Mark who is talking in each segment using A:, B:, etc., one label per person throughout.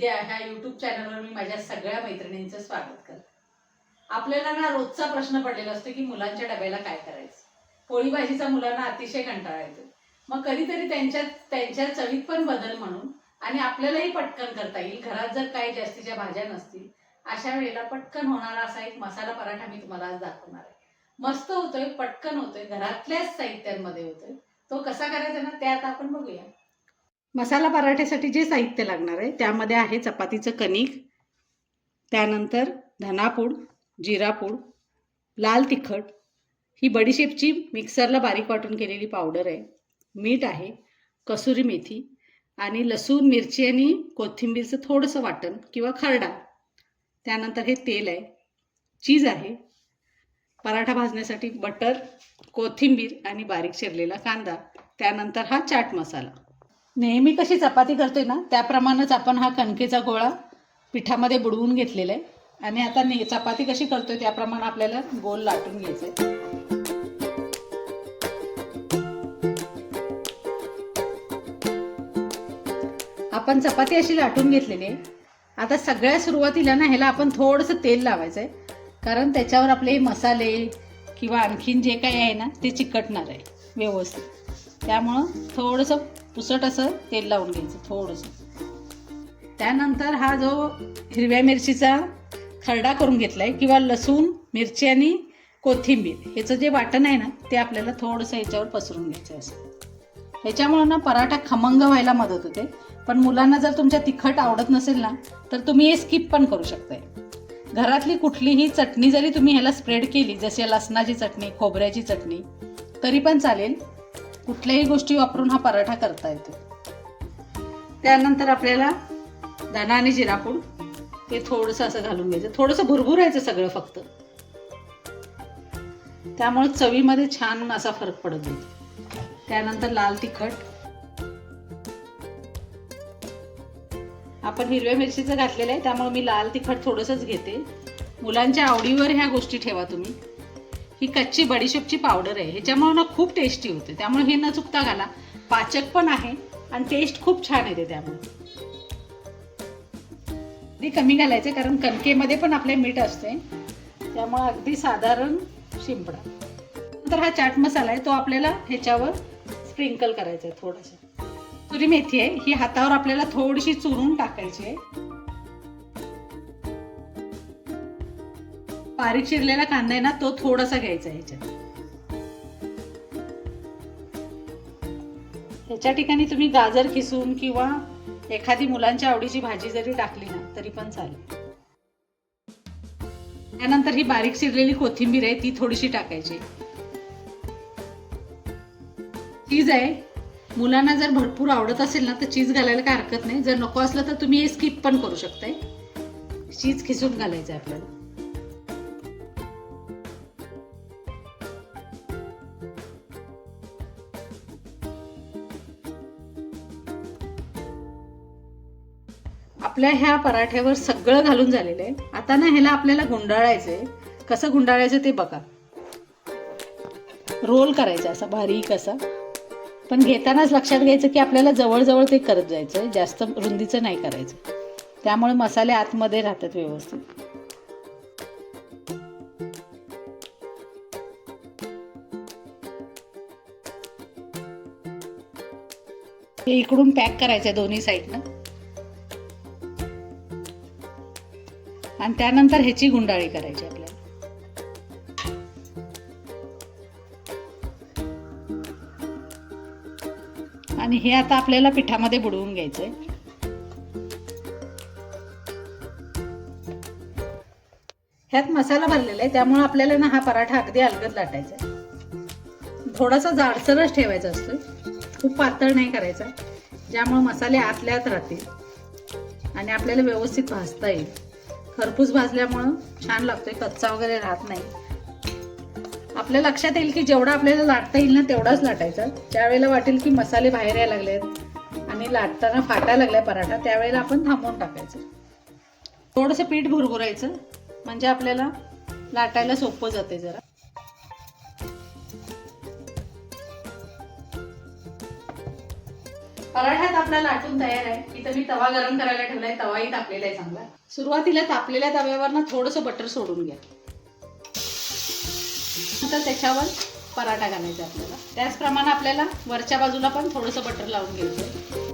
A: विद्या ह्या युट्यूब चॅनलवर मी माझ्या सगळ्या मैत्रिणींचं स्वागत करते. आपल्याला ना रोजचा प्रश्न पडलेला असतो की मुलांच्या डब्याला काय करायचं? पोळी भाजीचा मुलांना अतिशय कंटाळा येतो. मग कधीतरी त्यांच्या त्यांच्या चवीत पण बदल म्हणून आणि आपल्यालाही पटकन करता येईल. घरात जर काही जास्तीच्या भाज्या नसतील अशा वेळेला पटकन होणारा असा एक मसाला पराठा मी तुम्हाला आज दाखवणार आहे. मस्त होतोय पटकन होतोय घरातल्याच साहित्यांमध्ये होतोय. तो कसा करायचा ना ते आता आपण बघूया. मसाला पराठ्यासाठी जे साहित्य लागणार आहे त्यामध्ये आहे चपातीचं कणिक त्यानंतर धनापूड जिरापूड लाल तिखट. ही बडीशेपची मिक्सरला बारीक वाटून केलेली पावडर आहे. मीठ आहे कसुरी मेथी आणि लसूण मिरची आणि कोथिंबीरचं थोडंसं वाटण किंवा खरडा. त्यानंतर हे तेल आहे. चीज आहे. पराठा भाजण्यासाठी बटर कोथिंबीर आणि बारीक चिरलेला कांदा. त्यानंतर हा चाट मसाला. नेहमी कशी चपाती करतोय ना त्याप्रमाणेच आपण हा कणकेचा गोळा पिठामध्ये बुडवून घेतलेला आहे. आणि आता ने चपाती कशी करतोय त्याप्रमाणे आपल्याला गोल लाटून घ्यायचं आहे. आपण चपाती अशी लाटून घेतलेली आहे. आता सगळ्या सुरुवातीला ना ह्याला आपण थोडंसं तेल लावायचं आहे कारण त्याच्यावर आपले मसाले किंवा आणखीन जे काही आहे ना ते चिकटणार आहे व्यवस्थित. त्यामुळं थोडंसं पुसट असं तेल लावून घ्यायचं थोडंसं. त्यानंतर हा जो हिरव्या मिरचीचा खरडा करून घेतला आहे किंवा लसूण मिरची आणि कोथिंबीर ह्याचं जे वाटण आहे ना ते आपल्याला थोडंसं याच्यावर पसरून घ्यायचं आहे असं. ह्याच्यामुळं ना पराठा खमंग व्हायला मदत होते. पण मुलांना जर तुमच्या तिखट आवडत नसेल ना तर तुम्ही हे स्किप पण करू शकताय. घरातली कुठलीही चटणी जरी तुम्ही ह्याला स्प्रेड केली जसे लसणाची चटणी खोबऱ्याची चटणी तरी पण चालेल. कुठल्याही गोष्टी वापरून हा पराठा करता येतो. त्यानंतर आपल्याला धना आणि जिरापूड ते थोडंसं असं घालून घ्यायचं. थोडंसं भुरभुरायचं सगळं फक्त. त्यामुळे चवीमध्ये छान असा फरक पडत जाईल त्यानंतर लाल तिखट. आपण हिरव्या मिरचीचं घातलेलं आहे त्यामुळे मी लाल तिखट थोडंसंच घेते. मुलांच्या आवडीवर ह्या गोष्टी ठेवा तुम्ही. ही कच्ची बडीशेपची पावडर आहे. ह्याच्यामुळे ना खूप टेस्टी होते. त्यामुळे हे न चुकता घाला. पाचक पण आहे आणि टेस्ट खूप छान येते त्यामुळे. अगदी कमी घालायचे कारण कणकेमध्ये पण आपले मीठ असते. त्यामुळे अगदी साधारण शिंपडा. नंतर हा चाट मसाला आहे तो आपल्याला ह्याच्यावर स्प्रिंकल करायचा आहे थोडासा. तुरी मेथी आहे ही हातावर आपल्याला थोडीशी चुरून टाकायची आहे. बारीक चिरलेला कांदा आहे ना तो थोडासा घ्यायचा आहे ह्याच्यात ह्याच्या ठिकाणी तुम्ही गाजर किसून किंवा एखादी मुलांच्या आवडीची भाजी जरी टाकली ना तरी पण चालेल. त्यानंतर ही बारीक चिरलेली कोथिंबीर आहे ती थोडीशी टाकायची. चीज आहे. मुलांना जर भरपूर आवडत असेल ना तर चीज घालायला काय हरकत नाही. जर नको असलं तर तुम्ही हे स्किप पण करू शकताय. चीज खिसून घालायचं आहे आपल्याला. आपल्या ह्या पराठ्यावर सगळं घालून झालेलं आहे. आता ना ह्याला आपल्याला गुंडाळायचं आहे कसं गुंडाळायचं ते बघा. रोल करायचा असा बारीक असा. पण घेतानाच लक्षात घ्यायचं की आपल्याला जवळजवळ ते करत जायचं आहे जास्त रुंदीचं नाही करायचं. त्यामुळे मसाले आतमध्ये राहतात व्यवस्थित. हे इकडून पॅक करायचं दोन्ही साईडनं. आणि त्यानंतर ह्याची गुंडाळी करायची आपल्याला. आणि हे आता आपल्याला पिठामध्ये बुडवून घ्यायचंय. ह्यात मसाला भरलेला आहे त्यामुळे आपल्याला ना हा पराठा अगदी अलगद लाटायचा आहे. थोडासा जाडसरच ठेवायचा असतो खूप पातळ नाही करायचा. ज्यामुळे मसाले आतल्यात राहतील आणि आपल्याला व्यवस्थित भाजता येईल. खरपूस भाजल्यामुळं छान लागतोय कच्चा वगैरे राहत नाही. आपल्या लक्षात येईल की जेवढा आपल्याला लाटता येईल ना तेवढाच लाटायचा. ज्यावेळेला वाटेल की मसाले बाहेर यायला लागलेत आणि लाटताना फाटायला लागलाय पराठा त्यावेळेला आपण थांबवून टाकायचं. थोडंसं पीठ भुरभुरायचं म्हणजे आपल्याला लाटायला सोपं जाते जरा. पराठ्यात आपला लाटून तयार आहे. इथं मी तवा गरम करायला ठेवलाय तवाही तापलेला आहे चांगला. सुरुवातीला तापलेल्या तव्यावर ना थोडंसं बटर सोडून घ्या. नंतर त्याच्यावर पराठा घालायचा आपल्याला. त्याचप्रमाणे आपल्याला वरच्या बाजूला पण थोडंसं बटर लावून घ्यायचं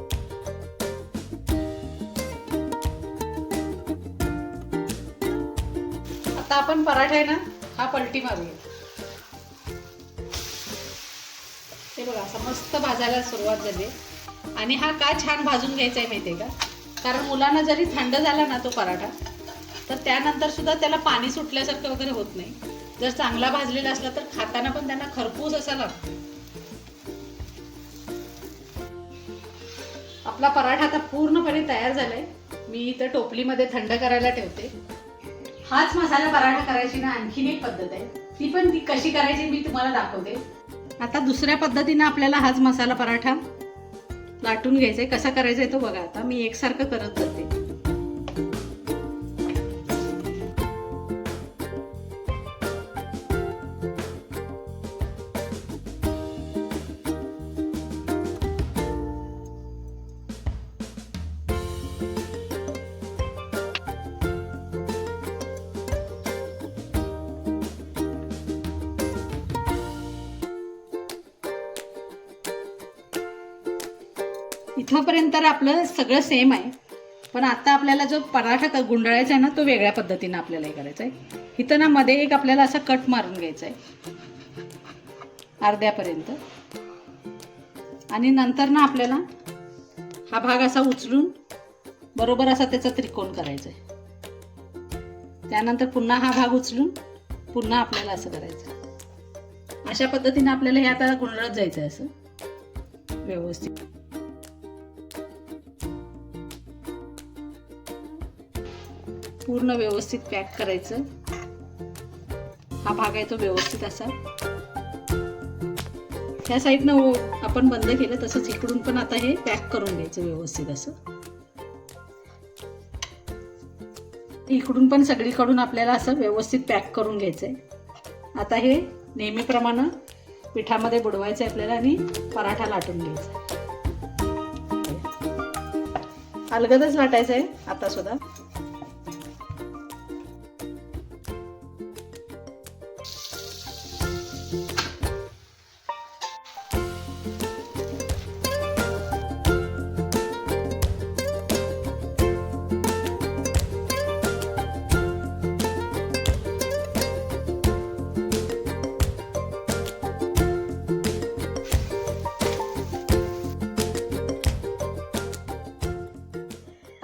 A: आता आपण पराठा आहे ना हा पलटी मारूया. हे बघा असं मस्त भाजायला सुरुवात झाली आणि हा का छान भाजून घ्यायचा आहे माहिती आहे का? कारण मुलांना जरी थंड झाला ना तो पराठा तर त्यानंतर सुद्धा त्याला पाणी सुटल्यासारखं वगैरे होत नाही. जर चांगला भाजलेला असला तर खाताना पण त्यांना खरपूस असा लागतो. आपला पराठा आता पूर्णपणे तयार झालाय. मी इथं टोपलीमध्ये थंड करायला ठेवते. हाच मसाला पराठा करायची ना आणखीन एक पद्धत आहे. ती पण ती कशी करायची मी तुम्हाला दाखवते. आता दुसऱ्या पद्धतीने आपल्याला हाच मसाला पराठा लाटून घ्यायचं आहे कसा करायचा आहे तो बघा. आता मी एकसारखं करत जाते. इथंपर्यंत तर आपलं सगळं सेम आहे. पण आता आपल्याला जो पराठा गुंडाळायचा आहे ना तो वेगळ्या पद्धतीनं आपल्याला हे करायचा आहे. इथं ना मध्ये एक आपल्याला असा कट मारून घ्यायचा आहे. अर्ध्यापर्यंत. आणि नंतर ना आपल्याला हा भाग असा उचलून बरोबर असा त्याचा त्रिकोण करायचा आहे. त्यानंतर पुन्हा हा भाग उचलून पुन्हा आपल्याला असं करायचं अशा पद्धतीने आपल्याला हे आता गुंडळत जायचं आहे असं. व्यवस्थित. पूर्ण व्यवस्थित पॅक करायचं. हा भाग आहे तो व्यवस्थित असा. ह्या साईडनं आपण बंद केलं तसंच इकडून पण आता हे पॅक करून घ्यायचं व्यवस्थित असं. इकडून पण सगळीकडून आपल्याला असं व्यवस्थित पॅक करून घ्यायचंय. आता हे नेहमीप्रमाणे पिठामध्ये बुडवायचं आहे आपल्याला आणि पराठा लाटून घ्यायचा अलगदच लाटायचं आहे आता सुद्धा.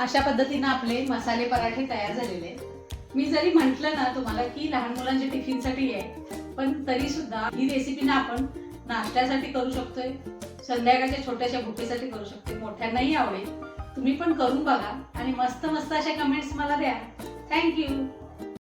A: अशा पद्धतीनं आपले मसाले पराठे तयार झालेले आहेत. मी जरी म्हटलं ना तुम्हाला की लहान मुलांच्या टिफिनसाठी आहे पण तरी सुद्धा ही रेसिपी ना आपण नाश्त्यासाठी करू शकतोय संध्याकाळच्या छोट्याशा भुकेसाठी करू शकतोय मोठ्यांनाही आवडेल. तुम्ही पण करून बघा आणि मस्त मस्त अशा कमेंट्स मला द्या. थँक्यू